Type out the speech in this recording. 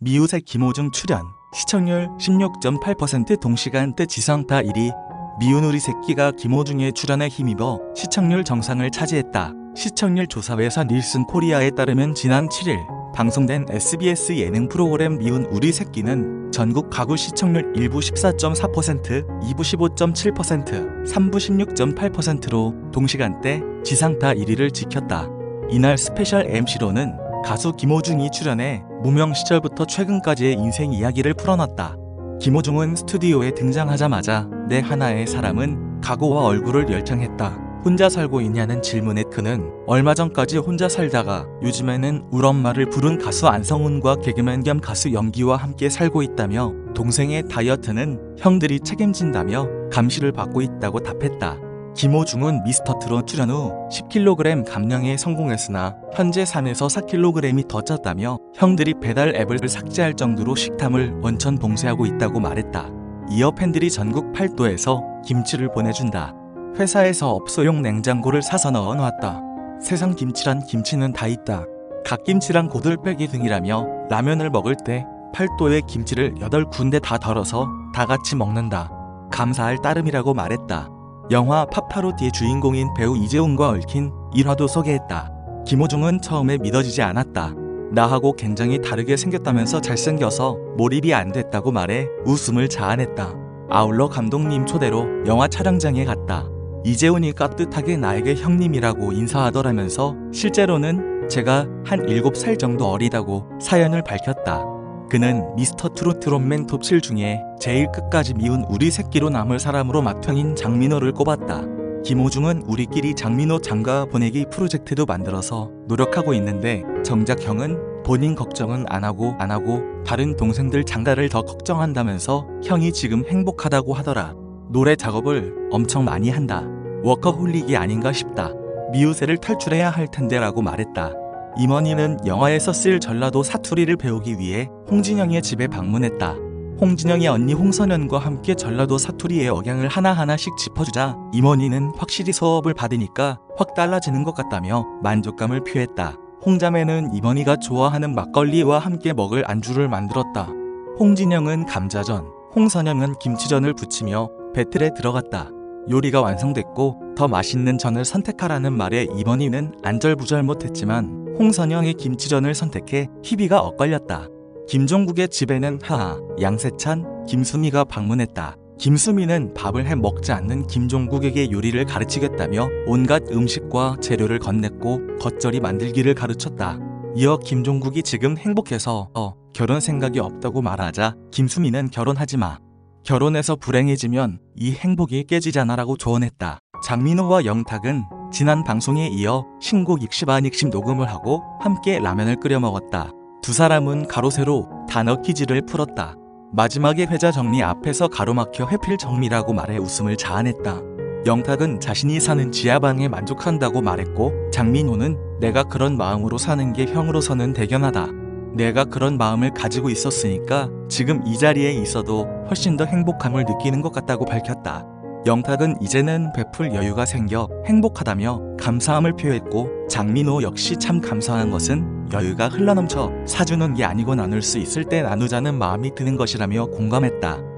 미우새 김호중 출연 시청률 16.8% 동시간대 지상파 1위 미운 우리 새끼가 김호중의 출연에 힘입어 시청률 정상을 차지했다. 시청률 조사회사 닐슨 코리아에 따르면 지난 7일 방송된 SBS 예능 프로그램 미운 우리 새끼는 전국 가구 시청률 1부 14.4%, 2부 15.7%, 3부 16.8%로 동시간대 지상파 1위를 지켰다. 이날 스페셜 MC로는 가수 김호중이 출연해 무명 시절부터 최근까지의 인생 이야기를 풀어놨다. 김호중은 스튜디오에 등장하자마자 내 하나의 사람은 각오와 얼굴을 열창했다. 혼자 살고 있냐는 질문에 그는 얼마 전까지 혼자 살다가 요즘에는 울 엄마를 부른 가수 안성훈과 개그맨 겸 가수 연기와 함께 살고 있다며 동생의 다이어트는 형들이 책임진다며 감시를 받고 있다고 답했다. 김호중은 미스터트롯 출연 후 10kg 감량에 성공했으나 현재 3에서 4kg이 더 쪘다며 형들이 배달 앱을 삭제할 정도로 식탐을 원천 봉쇄하고 있다고 말했다. 이어 팬들이 전국 팔도에서 김치를 보내준다. 회사에서 업소용 냉장고를 사서 넣어 놨다. 세상 김치란 김치는 다 있다. 갓김치랑 고들빼기 등이라며 라면을 먹을 때 팔도에 김치를 8군데 다 덜어서 다 같이 먹는다. 감사할 따름이라고 말했다. 영화 파파로티의 주인공인 배우 이재훈과 얽힌 일화도 소개했다. 김호중은 처음에 믿어지지 않았다. 나하고 굉장히 다르게 생겼다면서 잘생겨서 몰입이 안 됐다고 말해 웃음을 자아냈다. 아울러 감독님 초대로 영화 촬영장에 갔다. 이재훈이 깍듯하게 나에게 형님이라고 인사하더라면서 실제로는 제가 한 7살 정도 어리다고 사연을 밝혔다. 그는 미스터 트로트 롯맨 톱7 중에 제일 끝까지 미운 우리 새끼로 남을 사람으로 맏형인 장민호를 꼽았다. 김호중은 우리끼리 장민호 장가 보내기 프로젝트도 만들어서 노력하고 있는데 정작 형은 본인 걱정은 안 하고 안 하고 다른 동생들 장가를 더 걱정한다면서 형이 지금 행복하다고 하더라. 노래 작업을 엄청 많이 한다. 워커홀릭이 아닌가 싶다. 미우새를 탈출해야 할 텐데라고 말했다. 임원희는 영화에서 쓸 전라도 사투리를 배우기 위해 홍진영의 집에 방문했다. 홍진영의 언니 홍선연과 함께 전라도 사투리의 억양을 하나하나씩 짚어주자 임원희는 확실히 수업을 받으니까 확 달라지는 것 같다며 만족감을 표했다. 홍자매는 임원희가 좋아하는 막걸리와 함께 먹을 안주를 만들었다. 홍진영은 감자전, 홍선영은 김치전을 부치며 배틀에 들어갔다. 요리가 완성됐고 더 맛있는 전을 선택하라는 말에 임원희는 안절부절 못했지만 홍선영의 김치전을 선택해 희비가 엇갈렸다. 김종국의 집에는 하하, 양세찬, 김수미가 방문했다. 김수미는 밥을 해 먹지 않는 김종국에게 요리를 가르치겠다며 온갖 음식과 재료를 건넸고 겉절이 만들기를 가르쳤다. 이어 김종국이 지금 행복해서 어, 결혼 생각이 없다고 말하자 김수미는 결혼하지 마. 결혼해서 불행해지면 이 행복이 깨지잖아 라고 조언했다. 장민호와 영탁은 지난 방송에 이어 신곡 익시반 익심 녹음을 하고 함께 라면을 끓여 먹었다. 두 사람은 가로세로 단어 퀴즈를 풀었다. 마지막에 회자 정리 앞에서 가로막혀 회필 정리라고 말해 웃음을 자아냈다. 영탁은 자신이 사는 지하방에 만족한다고 말했고 장민호는 내가 그런 마음으로 사는 게 형으로서는 대견하다. 내가 그런 마음을 가지고 있었으니까 지금 이 자리에 있어도 훨씬 더 행복함을 느끼는 것 같다고 밝혔다. 영탁은 이제는 베풀 여유가 생겨 행복하다며 감사함을 표했고 장민호 역시 참 감사한 것은 여유가 흘러넘쳐 사주는 게 아니고 나눌 수 있을 때 나누자는 마음이 드는 것이라며 공감했다.